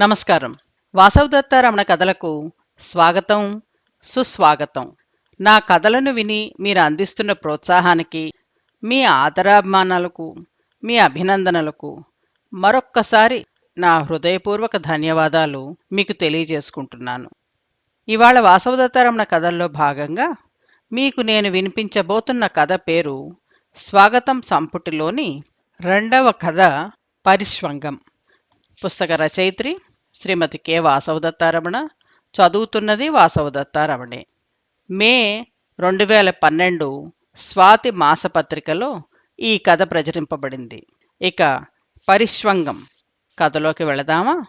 నమస్కారం. వాసవదత్త రమణ కథలకు స్వాగతం సుస్వాగతం. నా కథలను విని మీరు అందిస్తున్న ప్రోత్సాహానికి మీ ఆదరాభిమానాలకు మీ అభినందనలకు మరొక్కసారి నా హృదయపూర్వక ధన్యవాదాలు మీకు తెలియజేసుకుంటున్నాను. ఇవాళ వాసవదత్త రమణ కథల్లో భాగంగా మీకు నేను వినిపించబోతున్న కథ పేరు స్వాగతం సంపుటిలోని రెండవ కథ పరిష్వంగం. పుస్తక రచయిత్రి శ్రీమతి కె. వాసవదత్తారమణ. చదువుతున్నది వాసవదత్తారమణే. మే రెండు వేల పన్నెండు స్వాతి మాసపత్రికలో ఈ కథ ప్రచురింపబడింది. ఇక పరిష్వంగం. కథలోకి వెళదామా?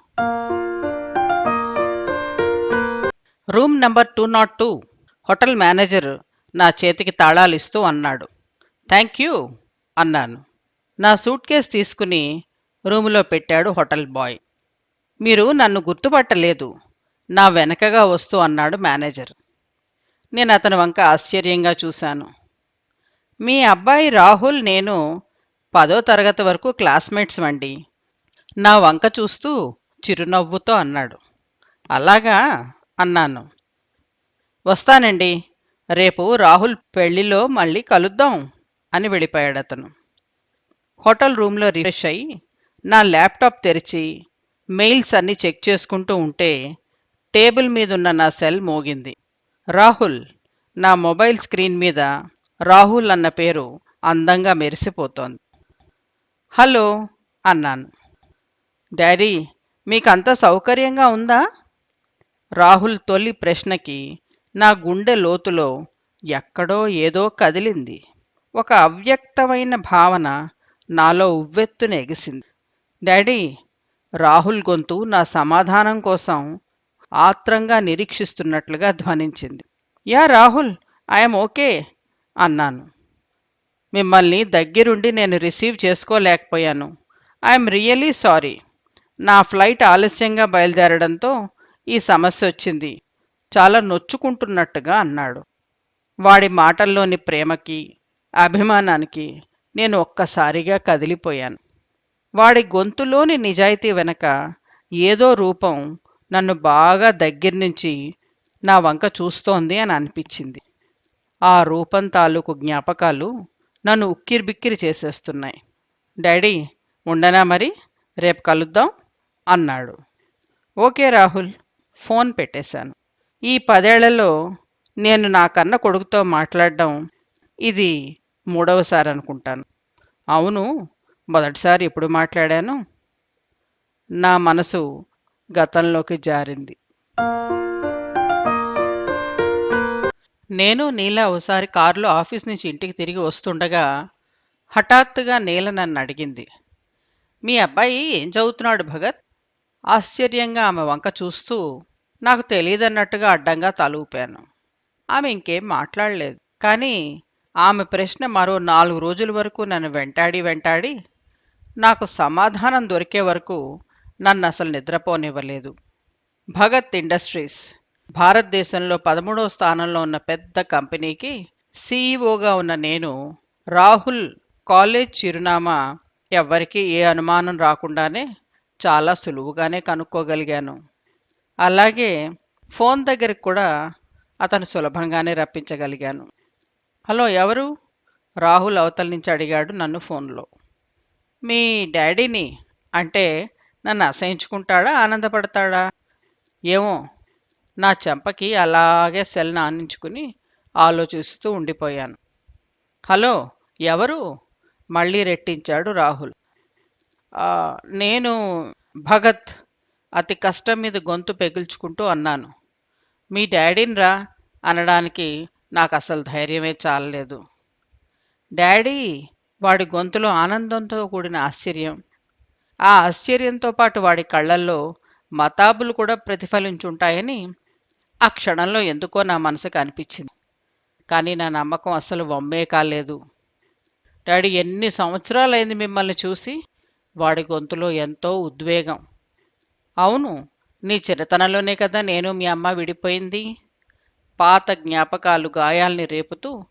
Room number two not two. Hotel manager నా చేతికి తాళాలిస్తూ అన్నాడు. థ్యాంక్ యూ అన్నాను. నా సూట్ కేస్ తీసుకుని రూములో పెట్టాడు హోటల్ బాయ్. మీరు నన్ను గుర్తుపట్టలేదు. నా వెనకగా వస్తూ అన్నాడు మేనేజర్. నేను అతని వంక ఆశ్చర్యంగా చూశాను. మీ అబ్బాయి రాహుల్ నేను పదో తరగతి వరకు క్లాస్మేట్స్ వండి. నా వంక చూస్తూ చిరునవ్వుతో అన్నాడు. అలాగా? అన్నాను. వస్తానండి. రేపు రాహుల్ పెళ్ళిలో మళ్ళీ కలుద్దాం అని వెళ్ళిపోయాడు అతను. హోటల్ రూమ్లో రిఫ్రెష్ అయ్యి నా ల్యాప్టాప్ తెరిచి మెయిల్స్ అన్నీ చెక్ చేసుకుంటూ ఉంటే టేబుల్ మీదున్న నా సెల్ మోగింది. రాహుల్ నా మొబైల్ స్క్రీన్ మీద రాహుల్ అన్న పేరు అందంగా మెరిసిపోతోంది. హలో అన్నాను. డాడీ మీకంత సౌకర్యంగా ఉందా? రాహుల్ తొలి ప్రశ్నకి నా గుండె లోతులో ఎక్కడో ఏదో కదిలింది. ఒక అవ్యక్తమైన భావన నాలో ఉవ్వెత్తున ఎగిసింది. డాడీ రాహుల్ గొంతు నా సమాధానం కోసం ఆత్రంగా నిరీక్షిస్తున్నట్లుగా ధ్వనించింది. యా రాహుల్ ఐఎమ్ ఓకే అన్నాను. మిమ్మల్ని దగ్గరుండి నేను రిసీవ్ చేసుకోలేకపోయాను. I'm really sorry. నా ఫ్లైట్ ఆలస్యంగా బయలుదేరడంతో ఈ సమస్య వచ్చింది. చాలా నొచ్చుకుంటున్నట్టుగా అన్నాడు. వాడి మాటల్లోని ప్రేమకి అభిమానానికి నేను ఒక్కసారిగా కదిలిపోయాను. వాడి గొంతులోని నిజాయితీ వెనక ఏదో రూపం నన్ను బాగా దగ్గర నుంచి నా వంక చూస్తోంది అని అనిపించింది. ఆ రూపం తాలూకు జ్ఞాపకాలు నన్ను ఉక్కిరిబిక్కిరి చేసేస్తున్నాయి. డాడీ ఉండనా మరి? రేపు కలుద్దాం అన్నాడు. ఓకే రాహుల్ ఫోన్ పెట్టేశాను. ఈ పదేళ్ళలో నేను నా కన్న కొడుకుతో మాట్లాడడం ఇది మూడవసారి అనుకుంటాను. అవును మొదటిసారి ఎప్పుడు మాట్లాడాను? నా మనసు గతంలోకి జారింది. నేను నీల ఒకసారి కారులో ఆఫీస్ నుంచి ఇంటికి తిరిగి వస్తుండగా హఠాత్తుగా నీల నన్ను అడిగింది. మీ అబ్బాయి ఏం చదువుతున్నాడు భగత్? ఆశ్చర్యంగా ఆమె వంక చూస్తూ నాకు తెలియదన్నట్టుగా అడ్డంగా తలూపాను. ఆమె ఇంకేం మాట్లాడలేదు. కానీ ఆమె ప్రశ్న మరో నాలుగు రోజుల వరకు నన్ను వెంటాడి వెంటాడి నాకు సమాధానం దొరికే వరకు నన్ను అసలు నిద్రపోనివ్వలేదు. భగత్ ఇండస్ట్రీస్ భారతదేశంలో పదమూడవ స్థానంలో ఉన్న పెద్ద కంపెనీకి సీఈఓగా ఉన్న నేను రాహుల్ కాలేజ్ చిరునామా ఎవ్వరికీ ఏ అనుమానం రాకుండానే చాలా సులువుగానే కనుక్కోగలిగాను. అలాగే ఫోన్ దగ్గరికి కూడా అతను సులభంగానే రప్పించగలిగాను. హలో ఎవరు? రాహుల్ అవతల నుంచి అడిగాడు నన్ను ఫోన్లో. మీ డాడీని అంటే నన్ను అసహించుకుంటాడా? ఆనందపడతాడా? ఏమో. నా చెంపకి అలాగే సెల్ నానించుకుని ఆలోచిస్తూ ఉండిపోయాను. హలో ఎవరు? మళ్ళీ రెట్టించాడు రాహుల్. నేను భగత్. అతి కష్టం మీద గొంతు పెగిల్చుకుంటూ అన్నాను. మీ డాడీని రా అనడానికి నాకు అసలు ధైర్యమే చాలలేదు. డాడీ వాడి గొంతులో ఆనందంతో కూడిన ఆశ్చర్యం. ఆ ఆశ్చర్యంతో పాటు వాడి కళ్ళల్లో మతాబులు కూడా ప్రతిఫలించుంటాయని ఆ క్షణంలో ఎందుకో నా మనసుకు అనిపించింది. కానీ నా నమ్మకం అస్సలు వమ్మే కాలేదు. డాడీ ఎన్ని సంవత్సరాలైంది మిమ్మల్ని చూసి? వాడి గొంతులో ఎంతో ఉద్వేగం. అవును నీ చిన్నతనంలోనే కదా నేను మీ అమ్మ విడిపోయింది. పాత జ్ఞాపకాలు గాయాల్ని రేపుతూ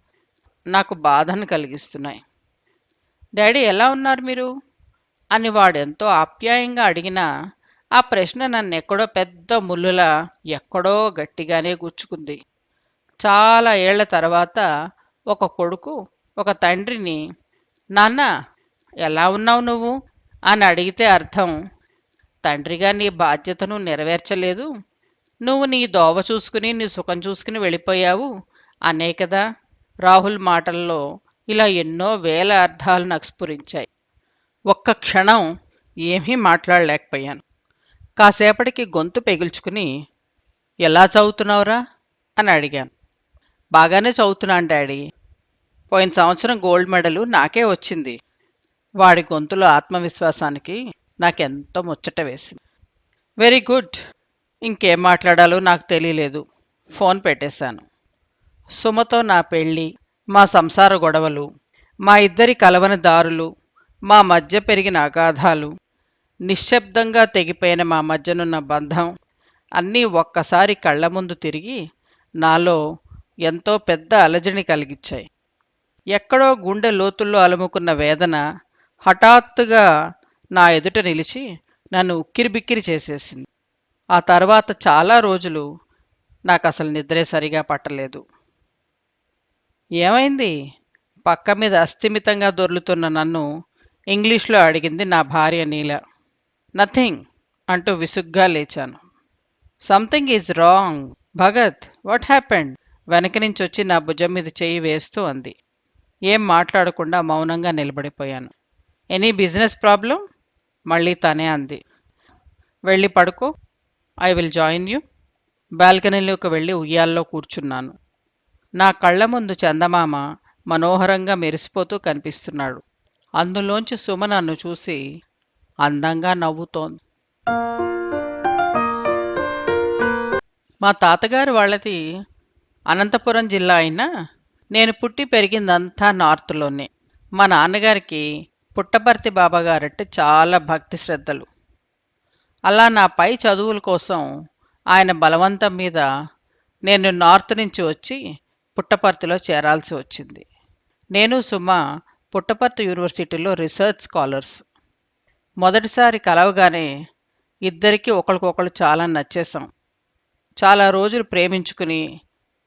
నాకు బాధను కలిగిస్తున్నాయి. డాడీ ఎలా ఉన్నారు మీరు? అని వాడెంతో ఆప్యాయంగా అడిగినా ఆ ప్రశ్న నన్ను ఎక్కడో పెద్ద ముల్లులా ఎక్కడో గట్టిగానే గుచ్చుకుంది. చాలా ఏళ్ళ తర్వాత ఒక కొడుకు ఒక తండ్రిని నాన్న ఎలా ఉన్నావు నువ్వు? అని అడిగితే అర్థం తండ్రిగా నీ బాధ్యతను నెరవేర్చలేదు. నువ్వు నీ దోవ చూసుకుని నీ సుఖం చూసుకుని వెళ్ళిపోయావు. అనే కదా? రాహుల్ మాటల్లో ఇలా ఎన్నో వేల అర్థాలు నాకు స్ఫురించాయి. ఒక్క క్షణం ఏమీ మాట్లాడలేకపోయాను. కాసేపటికి గొంతు పెగుల్చుకుని ఎలా చదువుతున్నావురా? అని అడిగాను. బాగానే చదువుతున్నాను డాడీ. పోయిన సంవత్సరం గోల్డ్ మెడలు నాకే వచ్చింది. వాడి గొంతులో ఆత్మవిశ్వాసానికి నాకెంతో ముచ్చట వేసింది. Very good. ఇంకేం మాట్లాడాలో నాకు తెలియలేదు. ఫోన్ పెట్టేశాను. సుమతో నా పెళ్ళి మా సంసార గొడవలు మా ఇద్దరి కలవని దారులు మా మధ్య పెరిగిన అగాధాలు నిశ్శబ్దంగా తెగిపోయిన మా మధ్యనున్న బంధం అన్నీ ఒక్కసారి కళ్ళ ముందు తిరిగి నాలో ఎంతో పెద్ద అలజడిని కలిగించాయి ఎక్కడో గుండె లోతుల్లో అలుముకున్న వేదన హఠాత్తుగా నా ఎదుట నిలిచి నన్ను ఉక్కిరిబిక్కిరి చేసేసింది. ఆ తర్వాత చాలా రోజులు నాకు అసలు నిద్రే సరిగా పట్టలేదు. ఏమైంది? పక్క మీద అస్థిమితంగా దొర్లుతున్న నన్ను ఇంగ్లీష్లో అడిగింది నా భార్య నీల. నథింగ్ అంటూ విసుగ్గా లేచాను. Something is wrong. Bhagat what happened? వెనక నుంచి వచ్చి నా భుజం మీద చెయ్యి వేస్తూ అంది. ఏం మాట్లాడకుండా మౌనంగా నిలబడిపోయాను. Any business problem? మళ్ళీ తనే అంది. వెళ్ళి పడుకో. I will join you. బాల్కనీలోకి వెళ్ళి ఉయ్యాల్లో కూర్చున్నాను. నా కళ్ళ ముందు చందమామ మనోహరంగా మెరిసిపోతూ కనిపిస్తున్నాడు. అందులోంచి సుమ నన్ను చూసి అందంగా నవ్వుతోంది. మా తాతగారు వాళ్ళది అనంతపురం జిల్లా అయినా నేను పుట్టి పెరిగిందంతా నార్త్లోనే మా నాన్నగారికి పుట్టపర్తి బాబాగారంటే చాలా భక్తి శ్రద్ధలు. అలా నా పై చదువుల కోసం ఆయన బలవంతం మీద నేను నార్త్ నుంచి వచ్చి పుట్టపర్తిలో చేరాల్సి వచ్చింది. నేను సుమ పుట్టపర్తి యూనివర్సిటీలో రీసెర్చ్ స్కాలర్స్. మొదటిసారి కలవగానే ఇద్దరికీ ఒకరికొకరు చాలా నచ్చేసాం చాలా రోజులు ప్రేమించుకుని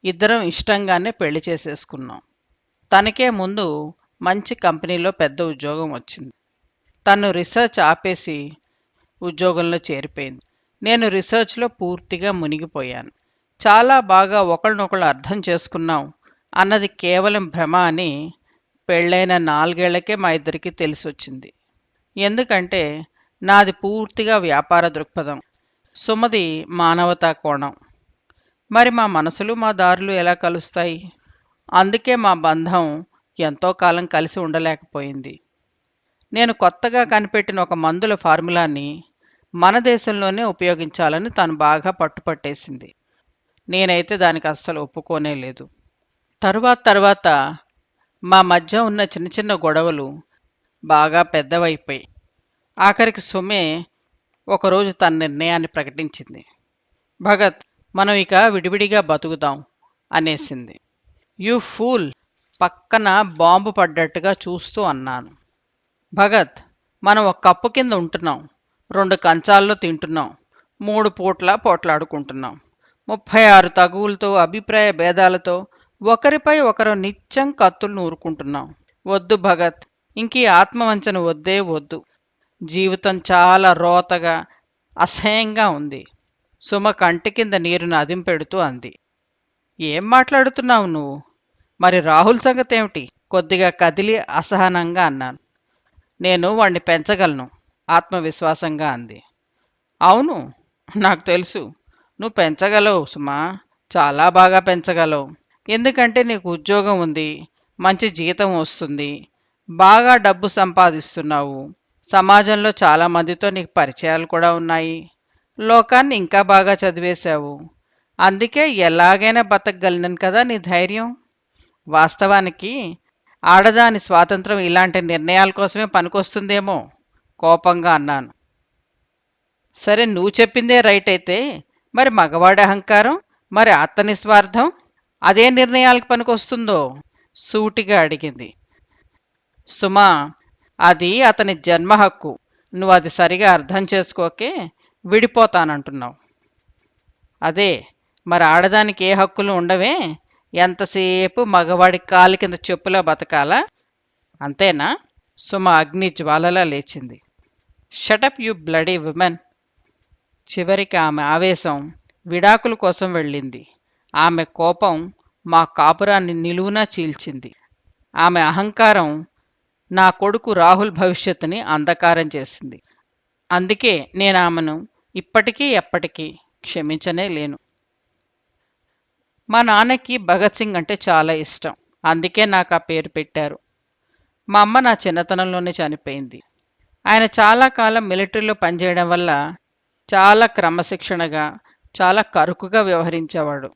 ఇద్దరం ఇష్టంగానే పెళ్ళి చేసేసుకున్నాం. తనకే ముందు మంచి కంపెనీలో పెద్ద ఉద్యోగం వచ్చింది. తను రీసెర్చ్ ఆపేసి ఉద్యోగంలో చేరిపోయింది. నేను రీసెర్చ్లో పూర్తిగా మునిగిపోయాను. చాలా బాగా ఒకళ్ళనొకళ్ళు అర్థం చేసుకున్నాం. అన్నది కేవలం భ్రమ అని పెళ్ళైన నాలుగేళ్ళకే మా ఇద్దరికి తెలిసొచ్చింది. ఎందుకంటే నాది పూర్తిగా వ్యాపార దృక్పథం. సుమది మానవతా కోణం. మరి మా మనసులు మా దారులు ఎలా కలుస్తాయి? అందుకే మా బంధం ఎంతో కాలం కలిసి ఉండలేకపోయింది. నేను కొత్తగా కనిపెట్టిన ఒక మందుల ఫార్ములాని మన దేశంలోనే ఉపయోగించాలని తను బాగా పట్టుపట్టేసింది. నేనైతే దానికి అస్సలు ఒప్పుకోనే లేదు. తరువాత తర్వాత మా మధ్య ఉన్న చిన్న చిన్న గొడవలు బాగా పెద్దవైపోయి. ఆఖరికి సుమే ఒకరోజు తన నిర్ణయాన్ని ప్రకటించింది. భగత్ మనం ఇక విడివిడిగా బతుకుదాం అనేసింది. యు ఫూల్ పక్కన బాంబు పడ్డట్టుగా చూస్తూ అన్నాను. భగత్ మనం ఒక కప్పు కింద ఉంటున్నాం. రెండు కంచాల్లో తింటున్నాం. మూడు పూట్ల పోట్లాడుకుంటున్నాం. ముప్పై ఆరు తగువులతో అభిప్రాయ భేదాలతో ఒకరిపై ఒకరు నిత్యం కత్తులు నూరుకుంటున్నాం. వద్దు భగత్ ఇంక ఈ ఆత్మవంచన వద్దే వద్దు. జీవితం చాలా రోతగా అసహ్యంగా ఉంది. సుమ కంటి కింద నీరును అదింపెడుతూ అంది. ఏం మాట్లాడుతున్నావు నువ్వు? మరి రాహుల్ సంగతి ఏమిటి కొద్దిగా కదిలి అసహనంగా అన్నాను. నేను వాణ్ణి పెంచగలను ఆత్మవిశ్వాసంగా అంది. అవును నాకు తెలుసు. నువ్వు పెంచగలవు సుమా. చాలా బాగా పెంచగలవు. ఎందుకంటే నీకు ఉద్యోగం ఉంది మంచి జీతం వస్తుంది బాగా డబ్బు సంపాదిస్తున్నావు. సమాజంలో చాలా మందితో నీకు పరిచయాలు కూడా ఉన్నాయి. లోకాన్ని ఇంకా బాగా చదివేశావు. అందుకే ఎలాగైనా బతకగలను కదా నీ ధైర్యం. వాస్తవానికి ఆడదాని స్వాతంత్రం ఇలాంటి నిర్ణయాల కోసమే పనికొస్తుందేమో కోపంగా అన్నాను. సరే నువ్వు చెప్పిందే రైట్ అయితే మరి మగవాడి అహంకారం మరి అత్త నిస్వార్థం అదే నిర్ణయాలకు పనికొస్తుందో? సూటిగా అడిగింది. సుమా అది అతని జన్మ హక్కు. నువ్వు అది సరిగా అర్థం చేసుకోకే విడిపోతానంటున్నావు. అదే మరి ఆడదానికి ఏ హక్కులు ఉండవే? ఎంతసేపు మగవాడి కాలి కింద చెప్పులా బతకాలా? అంతేనా? సుమ అగ్ని జ్వాలలా లేచింది. Shut up you bloody women! చివరికి ఆమె ఆవేశం విడాకుల కోసం వెళ్ళింది. ఆమె కోపం మా కాపురాన్ని నిలువునా చీల్చింది. ఆమె అహంకారం నా కొడుకు రాహుల్ భవిష్యత్తుని అంధకారం చేసింది. అందుకే నేను ఆమెను ఇప్పటికీ ఎప్పటికీ క్షమించనే లేను. మా నాన్నకి భగత్ సింగ్ అంటే చాలా ఇష్టం. అందుకే నాకు ఆ పేరు పెట్టారు. మా అమ్మ నా చిన్నతనంలోనే చనిపోయింది. ఆయన చాలా కాలం మిలిటరీలో పనిచేయడం వల్ల చాలా క్రమశిక్షణగా చాలా కరుకుగా వ్యవహరించేవాడు.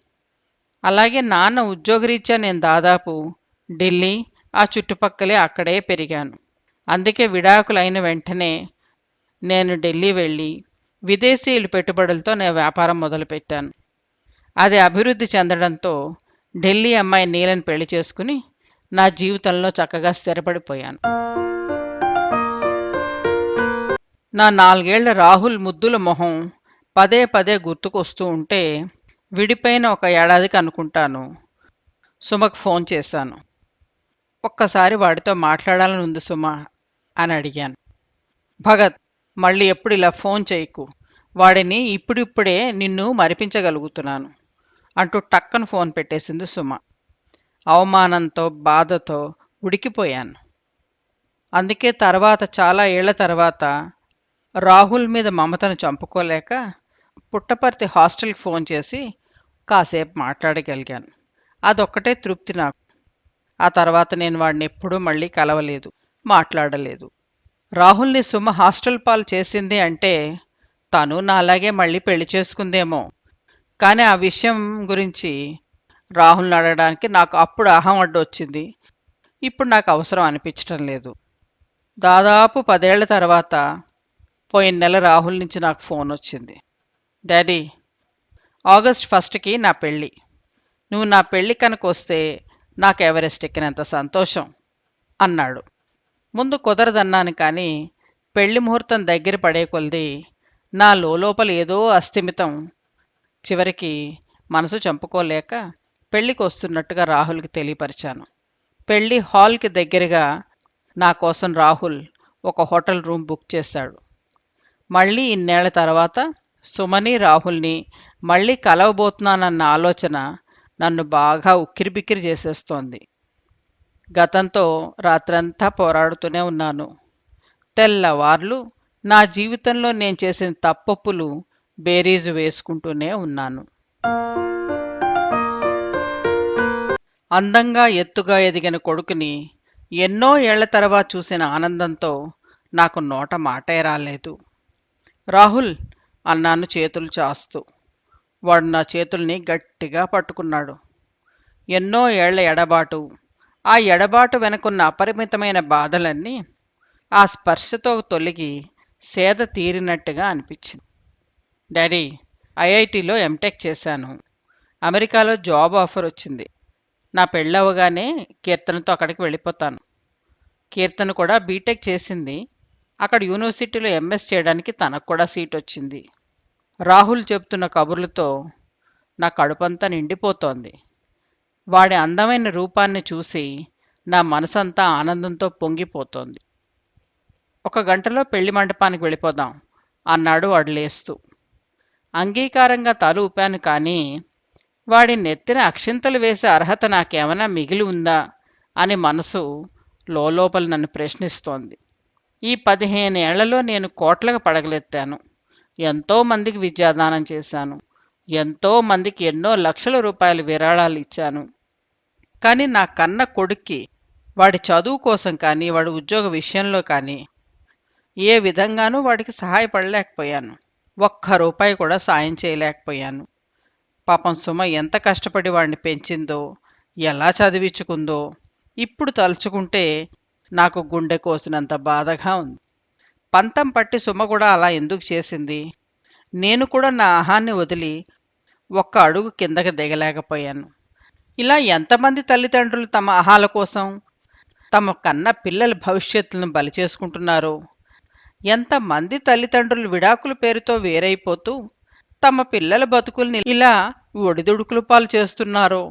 అలాగే నాన్న ఉద్యోగరీత్యా నేను దాదాపు ఢిల్లీ ఆ చుట్టుపక్కలే అక్కడే పెరిగాను. అందుకే విడాకులైన వెంటనే నేను ఢిల్లీ వెళ్ళి విదేశీయుల పెట్టుబడులతో నేను వ్యాపారం మొదలుపెట్టాను. అది అభివృద్ధి చెందడంతో ఢిల్లీ అమ్మాయి నీలని పెళ్ళి చేసుకుని నా జీవితంలో చక్కగా స్థిరపడిపోయాను. నా నాలుగేళ్ళ రాహుల్ ముద్దుల మొహం పదే పదే గుర్తుకొస్తూ ఉంటే విడిపోయిన ఒక ఏడాదికి అనుకుంటాను సుమకు ఫోన్ చేశాను. ఒక్కసారి వాడితో మాట్లాడాలని ఉంది సుమ అని అడిగాను. భగత్ మళ్ళీ ఎప్పుడు ఇలా ఫోన్ చేయకు. వాడిని ఇప్పుడిప్పుడే నిన్ను మరిపించగలుగుతున్నాను అంటూ టక్కన ఫోన్ పెట్టేసింది సుమ. అవమానంతో బాధతో ఉడికిపోయాను. అందుకే తర్వాత చాలా ఏళ్ళ తర్వాత రాహుల్ మీద మమతను చంపుకోలేక పుట్టపర్తి హాస్టల్కి ఫోన్ చేసి కాసేపు మాట్లాడగలిగాను. అదొక్కటే తృప్తి నాకు. ఆ తర్వాత నేను వాడిని ఎప్పుడూ మళ్ళీ కలవలేదు మాట్లాడలేదు. రాహుల్ని సుమ హాస్టల్ పాలు చేసింది అంటే తను నాలాగే మళ్ళీ పెళ్ళి చేసుకుందేమో. కానీ ఆ విషయం గురించి రాహుల్ని అడగడానికి నాకు అప్పుడు అహం అడ్డొచ్చింది ఇప్పుడు నాకు అవసరం అనిపించటం లేదు. దాదాపు పదేళ్ళ తర్వాత పోయిన నెల రాహుల్ నుంచి నాకు ఫోన్ వచ్చింది. డాడీ ఆగస్ట్ ఫస్ట్కి నా పెళ్ళి. నువ్వు నా పెళ్ళి కనుకొస్తే నాకు ఎవరెస్ట్ ఎక్కినంత సంతోషం? అన్నాడు. ముందు కుదరదన్నాను కానీ పెళ్ళి ముహూర్తం దగ్గర పడే కొలది నా లోపల ఏదో అస్థిమితం. చివరికి మనసు చంపుకోలేక పెళ్ళికి వస్తున్నట్టుగా రాహుల్కి తెలియపరిచాను. పెళ్ళి హాల్కి దగ్గరగా నా కోసం రాహుల్ ఒక హోటల్ రూమ్ బుక్ చేశాడు. మళ్ళీ ఇన్నేళ్ళ తర్వాత సుమని రాహుల్ని మళ్ళీ కలవబోతున్నానన్న ఆలోచన నన్ను బాగా ఉక్కిరిబిక్కిరి చేసేస్తోంది. గతంతో రాత్రంతా పోరాడుతూనే ఉన్నాను. తెల్లవార్లు నా జీవితంలో నేను చేసిన తప్పొప్పులు బేరీజు వేసుకుంటూనే ఉన్నాను. అందంగా ఎత్తుగా ఎదిగిన కొడుకుని ఎన్నో ఏళ్ళ తర్వాత చూసిన ఆనందంతో నాకు నోట మాటే రాలేదు. రాహుల్ అన్నాను చేతులు చాస్తూ. వాడు నా చేతుల్ని గట్టిగా పట్టుకున్నాడు. ఎన్నో ఏళ్ళ ఎడబాటు. ఆ ఎడబాటు వెనుకున్న అపరిమితమైన బాధలన్నీ ఆ స్పర్శతో తొలగి సేద తీరినట్టుగా అనిపించింది. డాడీ ఐఐటిలో ఎంటెక్ చేశాను. అమెరికాలో జాబ్ ఆఫర్ వచ్చింది. నా పెళ్ళవగానే కీర్తనతో అక్కడికి వెళ్ళిపోతాను. కీర్తన కూడా బీటెక్ చేసింది. అక్కడ యూనివర్సిటీలో ఎంఎస్ చేయడానికి తనకు కూడా సీట్ వచ్చింది. రాహుల్ చెప్తున్న కబుర్లతో నా కడుపంతా నిండిపోతోంది. వాడి అందమైన రూపాన్ని చూసి నా మనసంతా ఆనందంతో పొంగిపోతోంది. ఒక గంటలో పెళ్ళి మండపానికి వెళ్ళిపోదాం అన్నాడు వాడు లేస్తూ. అంగీకారంగా తల ఊపాను కానీ వాడి నెత్తిన అక్షింతలు వేసే అర్హత నాకేమైనా మిగిలి ఉందా అని మనసు లోపల నన్ను ప్రశ్నిస్తోంది. ఈ పదిహేను ఏళ్ళలో నేను కోట్లకు పడగలెత్తాను. ఎంతోమందికి విద్యాదానం చేశాను. ఎంతోమందికి ఎన్నో లక్షల రూపాయల విరాళాలు ఇచ్చాను. కానీ నా కన్న కొడుక్కి వాడి చదువు కోసం కానీ వాడి ఉద్యోగ విషయంలో కానీ ఏ విధంగానూ వాడికి సహాయపడలేకపోయాను. ఒక్క రూపాయి కూడా సాయం చేయలేకపోయాను. పాపం సుమ ఎంత కష్టపడి వాడిని పెంచిందో ఎలా చదివించుకుందో ఇప్పుడు తలుచుకుంటే నాకు గుండె కోసినంత బాధగా ఉంది. పంతం పట్టి సుమ కూడా అలా ఎందుకు చేసింది? నేను కూడా నా ఆహాన్ని వదిలి ఒక్క అడుగు కిందకి దిగలేకపోయాను. ఇలా ఎంతమంది తల్లిదండ్రులు తమ ఆహాల కోసం తమ కన్న పిల్లల భవిష్యత్తులను బలి చేసుకుంటున్నారో ఎంతమంది తల్లిదండ్రులు విడాకుల పేరుతో వేరైపోతూ తమ పిల్లల బతుకుల్ని ఇలా ఒడిదుడుకులు పాలు చేస్తున్నారో.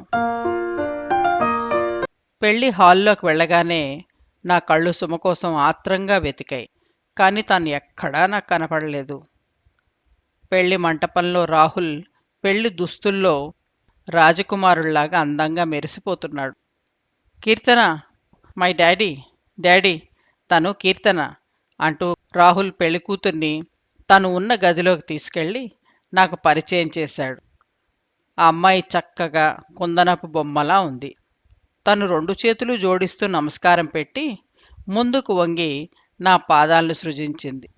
పెళ్ళి హాల్లోకి వెళ్ళగానే నా కళ్ళు సుమ కోసం ఆత్రంగా వెతికాయి కానీ తాను ఎక్కడా నాకు కనపడలేదు. పెళ్ళి మంటపంలో రాహుల్ పెళ్ళి దుస్తుల్లో రాజకుమారుల్లాగా అందంగా మెరిసిపోతున్నాడు. కీర్తన మై డాడీ డాడీ తను కీర్తన అంటూ రాహుల్ పెళ్ళి కూతుర్ని తను ఉన్న గదిలోకి తీసుకెళ్ళి నాకు పరిచయం చేశాడు. ఆ అమ్మాయి చక్కగా కుందనపు బొమ్మలా ఉంది. తను రెండు చేతులు జోడిస్తూ నమస్కారం పెట్టి ముందుకు వంగి నా పాదాలను సృజించింది.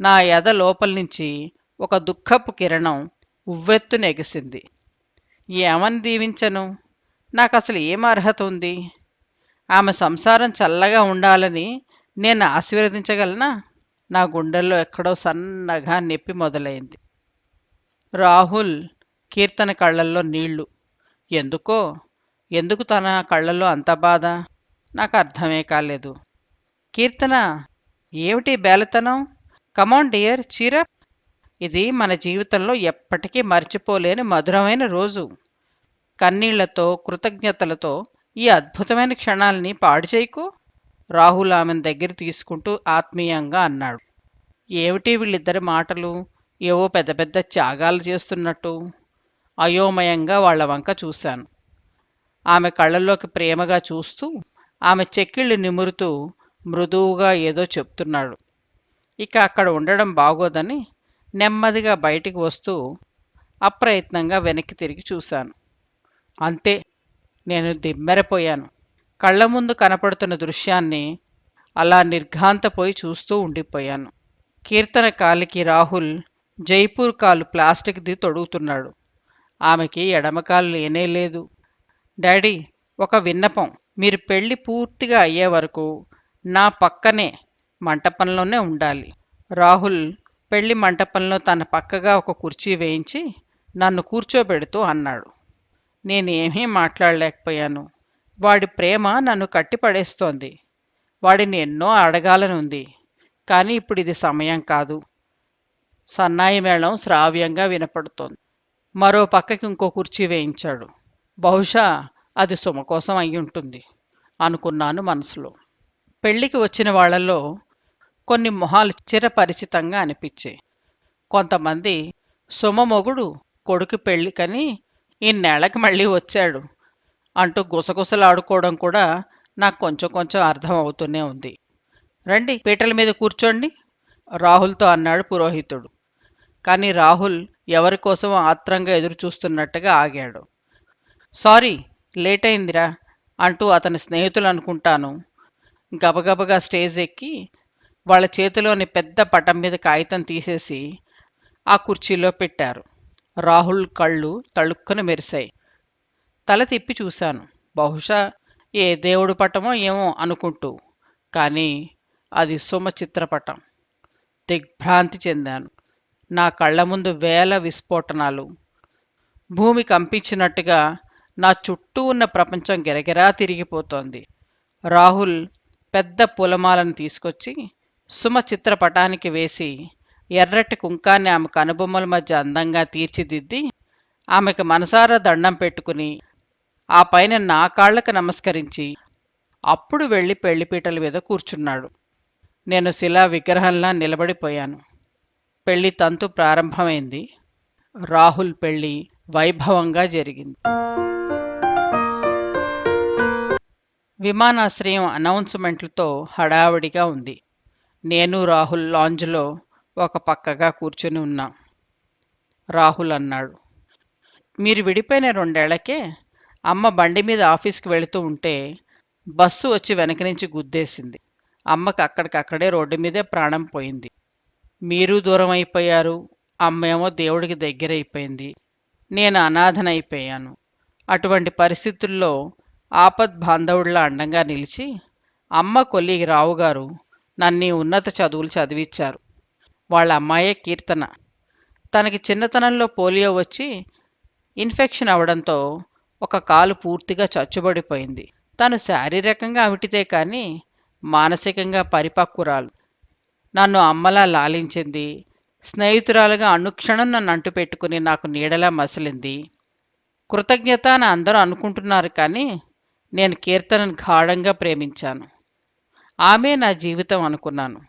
నా ఎద లోపల నుంచి ఒక దుఃఖపు కిరణం ఉవ్వెత్తు నెగిసింది ఏమని దీవించను? నాకు అసలు ఏం అర్హత ఉంది? ఆమె సంసారం చల్లగా ఉండాలని నేను ఆశీర్వదించగలనా? నా గుండెల్లో ఎక్కడో సన్నగా నొప్పి మొదలైంది. రాహుల్ కీర్తన కళ్ళల్లో నీళ్ళు. ఎందుకో? ఎందుకు తన కళ్ళల్లో అంత బాధ? నాకు అర్థమే కాలేదు. కీర్తన ఏమిటి బేలతనం? కమాన్ డియర్ చీరప్ ఇది మన జీవితంలో ఎప్పటికీ మర్చిపోలేని మధురమైన రోజు. కన్నీళ్ళతో కృతజ్ఞతలతో ఈ అద్భుతమైన క్షణాల్ని పాడు చేయకు. రాహుల్ ఆమెను దగ్గర తీసుకుంటూ ఆత్మీయంగా అన్నాడు. ఏమిటి వీళ్ళిద్దరి మాటలు? ఏవో పెద్ద పెద్ద త్యాగాలు చేస్తున్నట్టు. అయోమయంగా వాళ్ళ వంక చూశాను. ఆమె కళ్ళల్లోకి ప్రేమగా చూస్తూ ఆమె చెక్కిళ్ళు నిమురుతూ మృదువుగా ఏదో చెప్తున్నాడు. ఇక అక్కడ ఉండడం బాగోదని నెమ్మదిగా బయటికి వస్తూ అప్రయత్నంగా వెనక్కి తిరిగి చూశాను. అంతే నేను దిమ్మెరపోయాను. కళ్ళ ముందు కనపడుతున్న దృశ్యాన్ని అలా నిర్ఘాంతపోయి చూస్తూ ఉండిపోయాను. కీర్తన కాలికి రాహుల్ జైపూర్ కాలు ప్లాస్టిక్ది తొడుగుతున్నాడు. ఆమెకి ఎడమకాలు లేనే లేదు. డాడీ ఒక విన్నపం. మీరు పెళ్ళి పూర్తిగా అయ్యే వరకు నా పక్కనే మంటపంలోనే ఉండాలి. రాహుల్ పెళ్ళి మంటపంలో తన పక్కగా ఒక కుర్చీ వేయించి నన్ను కూర్చోబెడుతూ అన్నాడు. నేనేమీ మాట్లాడలేకపోయాను. వాడి ప్రేమ నన్ను కట్టిపడేస్తోంది. వాడిని ఎన్నో అడగాలని ఉంది కానీ ఇప్పుడు ఇది సమయం కాదు. సన్నాయి మేళం శ్రావ్యంగా వినపడుతోంది. మరో పక్కకి ఇంకో కుర్చీ వేయించాడు. బహుశా అది సుమ కోసం అయి ఉంటుంది అనుకున్నాను మనసులో. పెళ్ళికి వచ్చిన వాళ్ళలో కొన్ని మొహాలు చిరపరిచితంగా అనిపించాయి కొంతమంది సుమ మొగుడు కొడుకు పెళ్ళికని ఇన్నేళ్ళకి మళ్ళీ వచ్చాడు అంటూ గుసగుసలాడుకోవడం కూడా నాకు కొంచెం కొంచెం అర్థం అవుతూనే ఉంది. రండి పీటల మీద కూర్చోండి రాహుల్తో అన్నాడు పురోహితుడు. కానీ రాహుల్ ఎవరి కోసం ఆత్రంగా ఎదురు చూస్తున్నట్టుగా ఆగాడు. సారీ లేట్ అయిందిరా అంటూ అతని స్నేహితులు అనుకుంటాను. గబగబగా స్టేజ్ ఎక్కి వాళ్ళ చేతిలోని పెద్ద పటం మీద కాగితం తీసేసి ఆ కుర్చీలో పెట్టారు. రాహుల్ కళ్ళు తళుక్కున మెరిశాయి. తల తిప్పి చూశాను. బహుశా ఏ దేవుడు పటమో ఏమో అనుకుంటూ కానీ అది సుమ చిత్రపటం దిగ్భ్రాంతి చెందాను. నా కళ్ళ ముందు వేల విస్ఫోటనాలు. భూమి కంపించినట్టుగా నా చుట్టూ ఉన్న ప్రపంచం గిరగిరా తిరిగిపోతోంది. రాహుల్ పెద్ద పూలమాలను తీసుకొచ్చి సుమ చిత్రపటానికి వేసి ఎర్రటి కుంకాన్ని ఆమె కనుబొమ్మల మధ్య అందంగా తీర్చిదిద్ది ఆమెకు మనసారా దండం పెట్టుకుని ఆ పైన నా కాళ్ళకు నమస్కరించి అప్పుడు వెళ్ళి పెళ్ళిపీటల మీద కూర్చున్నాడు. నేను శిలా విగ్రహంలా నిలబడిపోయాను. పెళ్ళి తంతు ప్రారంభమైంది. రాహుల్ పెళ్ళి వైభవంగా జరిగింది. విమానాశ్రయం అనౌన్స్మెంట్లతో హడావిడిగా ఉంది. నేను రాహుల్ లాంజ్లో ఒక పక్కగా కూర్చుని ఉన్నా. రాహుల్ అన్నాడు. మీరు విడిపోయిన రెండేళ్ళకే అమ్మ బండి మీద ఆఫీస్కి వెళుతూ ఉంటే బస్సు వచ్చి వెనక నుంచి గుద్దేసింది. అమ్మకి అక్కడికక్కడే రోడ్డు మీదే ప్రాణం పోయింది. మీరు దూరం అయిపోయారు. అమ్మేమో దేవుడికి దగ్గరైపోయింది. నేను అనాథనైపోయాను. అటువంటి పరిస్థితుల్లో ఆపద్ బాంధవుడిలా అండంగా నిలిచి అమ్మ కొల్లి రావుగారు నన్ను ఉన్నత చదువులు చదివించారు వాళ్ళ అమ్మాయే కీర్తన. తనకి చిన్నతనంలో పోలియో వచ్చి ఇన్ఫెక్షన్ అవడంతో ఒక కాలు పూర్తిగా చచ్చుబడిపోయింది. తను శారీరకంగా అవిటితే కానీ మానసికంగా పరిపక్వరాలు. నన్ను అమ్మలా లాలించింది స్నేహితురాలుగా అనుక్షణం నన్ను అంటు పెట్టుకుని నాకు నీడలా మసిలింది. కృతజ్ఞత అని అందరూ అనుకుంటున్నారు కానీ నేను కీర్తనను గాఢంగా ప్రేమించాను. ఆమె నా జీవితం అనుకున్నాను.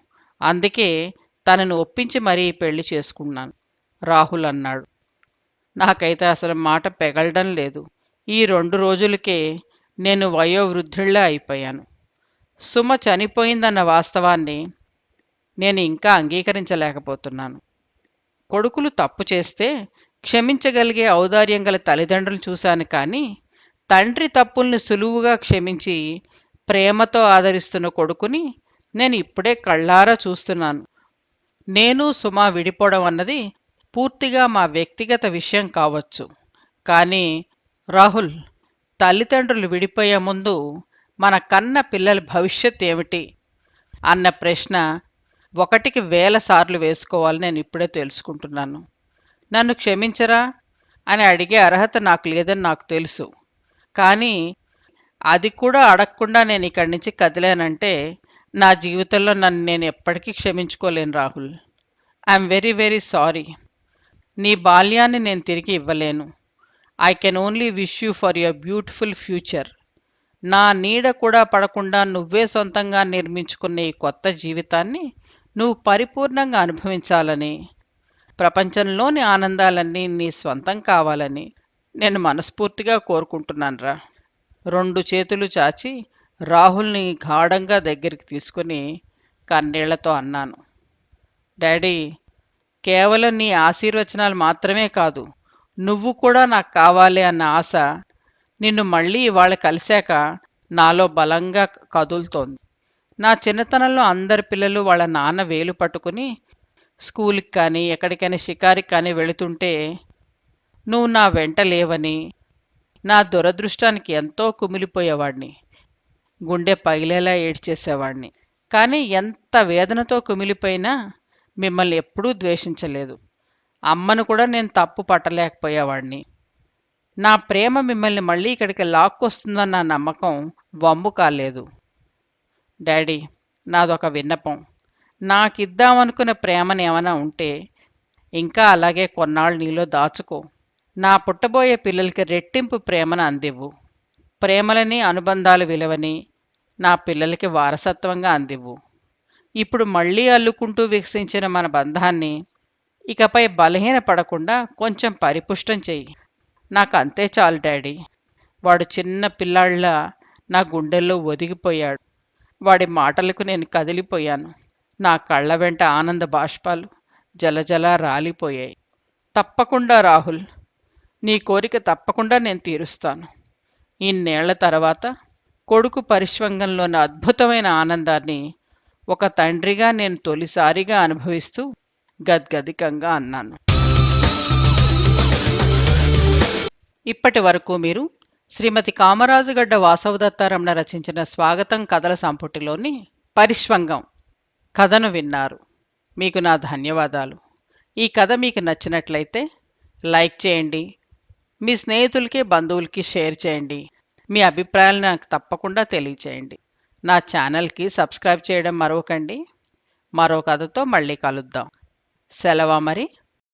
అందుకే తనను ఒప్పించి మరీ పెళ్ళి చేసుకున్నాను. రాహుల్ అన్నాడు. నాకైతే అసలు మాట పెగలడం లేదు. ఈ రెండు రోజులకే నేను వయోవృద్ధుళ్ళ అయిపోయాను. సుమ చనిపోయిందన్న వాస్తవాన్ని నేను ఇంకా అంగీకరించలేకపోతున్నాను. కొడుకులు తప్పు చేస్తే క్షమించగలిగే ఔదార్యం గల తల్లిదండ్రులు చూశాను కానీ తండ్రి తప్పుల్ని సులువుగా క్షమించి ప్రేమతో ఆదరిస్తున్న కొడుకుని నేను ఇప్పుడే కళ్ళారా చూస్తున్నాను. నేను సుమా విడిపోవడం అన్నది పూర్తిగా మా వ్యక్తిగత విషయం కావచ్చు. కానీ రాహుల్ తల్లిదండ్రులు విడిపోయే ముందు మన కన్న పిల్లల భవిష్యత్ ఏమిటి అన్న ప్రశ్న ఒకటికి వేల సార్లు వేసుకోవాలని నేను ఇప్పుడే తెలుసుకుంటున్నాను. నన్ను క్షమించరా? అని అడిగే అర్హత నాకు లేదని నాకు తెలుసు. కానీ అది కూడా అడగకుండా నేను ఇక్కడి నుంచి కదిలానంటే నా జీవితంలో నన్ను నేను ఎప్పటికీ క్షమించుకోలేను Rahul. I'm very very sorry నీ బాల్యాన్ని నేను తిరిగి ఇవ్వలేను. I can only wish you for your beautiful future నా నీడ కూడా పడకుండా నువ్వే సొంతంగా నిర్మించుకున్న ఈ కొత్త జీవితాన్ని నువ్వు పరిపూర్ణంగా అనుభవించాలని ప్రపంచంలోని ఆనందాలన్నీ నీ స్వంతం కావాలని నేను మనస్ఫూర్తిగా కోరుకుంటున్నాను రా రెండు చేతులు చాచి రాహుల్ని గాఢంగా దగ్గరికి తీసుకుని కన్నీళ్ళతో అన్నాను. డాడీ కేవలం నీ ఆశీర్వచనాలు మాత్రమే కాదు నువ్వు కూడా నాకు కావాలి అన్న ఆశ నిన్ను మళ్ళీ ఇవాళ కలిశాక నాలో బలంగా కదులుతోంది. నా చిన్నతనంలో అందరి పిల్లలు వాళ్ళ నాన్న వేలు పట్టుకుని స్కూల్కి కానీ ఎక్కడికైనా షికారికి కానీ వెళుతుంటే నువ్వు నా వెంట లేవని నా దురదృష్టానికి ఎంతో కుమిలిపోయేవాడిని. గుండె పగిలేలా ఏడ్చేసేవాడిని. కానీ ఎంత వేదనతో కుమిలిపోయినా మిమ్మల్ని ఎప్పుడూ ద్వేషించలేదు. అమ్మను కూడా నేను తప్పు పట్టలేకపోయేవాడిని. నా ప్రేమ మిమ్మల్ని మళ్ళీ ఇక్కడికి లాక్కొస్తుందన్న నమ్మకం వమ్ము కాలేదు. డాడీ నాదొక విన్నపం. నాకిద్దామనుకున్న ప్రేమను ఏమైనా ఉంటే ఇంకా అలాగే కొన్నాళ్ళు నీలో దాచుకో. నా పుట్టబోయే పిల్లలకి రెట్టింపు ప్రేమను అందివ్వు. ప్రేమలని అనుబంధాలు విలువని నా పిల్లలకి వారసత్వంగా అందివ్వు. ఇప్పుడు మళ్ళీ అల్లుకుంటూ వికసించిన మన బంధాన్ని ఇకపై బలహీన పడకుండా కొంచెం పరిపుష్టం చెయ్యి. నాకు అంతే చాలు డాడీ. వాడు చిన్న పిల్లాళ్ళ నా గుండెల్లో ఒదిగిపోయాడు. వాడి మాటలకు నేను కదిలిపోయాను. నా కళ్ళ వెంట ఆనంద బాష్పాలు జలజల రాలిపోయాయి. తప్పకుండా రాహుల్. నీ కోరిక తప్పకుండా నేను తీరుస్తాను. ఇన్నేళ్ళ తర్వాత కొడుకు పరిష్వంగంలోని అద్భుతమైన ఆనందాన్ని ఒక తండ్రిగా నేను తొలిసారిగా అనుభవిస్తూ గద్గదికంగా అన్నాను. ఇప్పటి వరకు మీరు శ్రీమతి కామరాజుగడ్డ వాసవదత్తారమణ రచించిన స్వాగతం కథల సంపుటిలోని పరిష్వంగం కథను విన్నారు. మీకు నా ధన్యవాదాలు. ఈ కథ మీకు నచ్చినట్లయితే లైక్ చేయండి మీ స్నేహితులకి బంధువులకి షేర్ చేయండి. మీ అభిప్రాయాలు నాకు తప్పకుండా తెలియచేయండి. నా ఛానల్కి సబ్స్క్రైబ్ చేయడం మరవకండి. మరో కథతో మళ్ళీ కలుద్దాం. సెలవా మరి?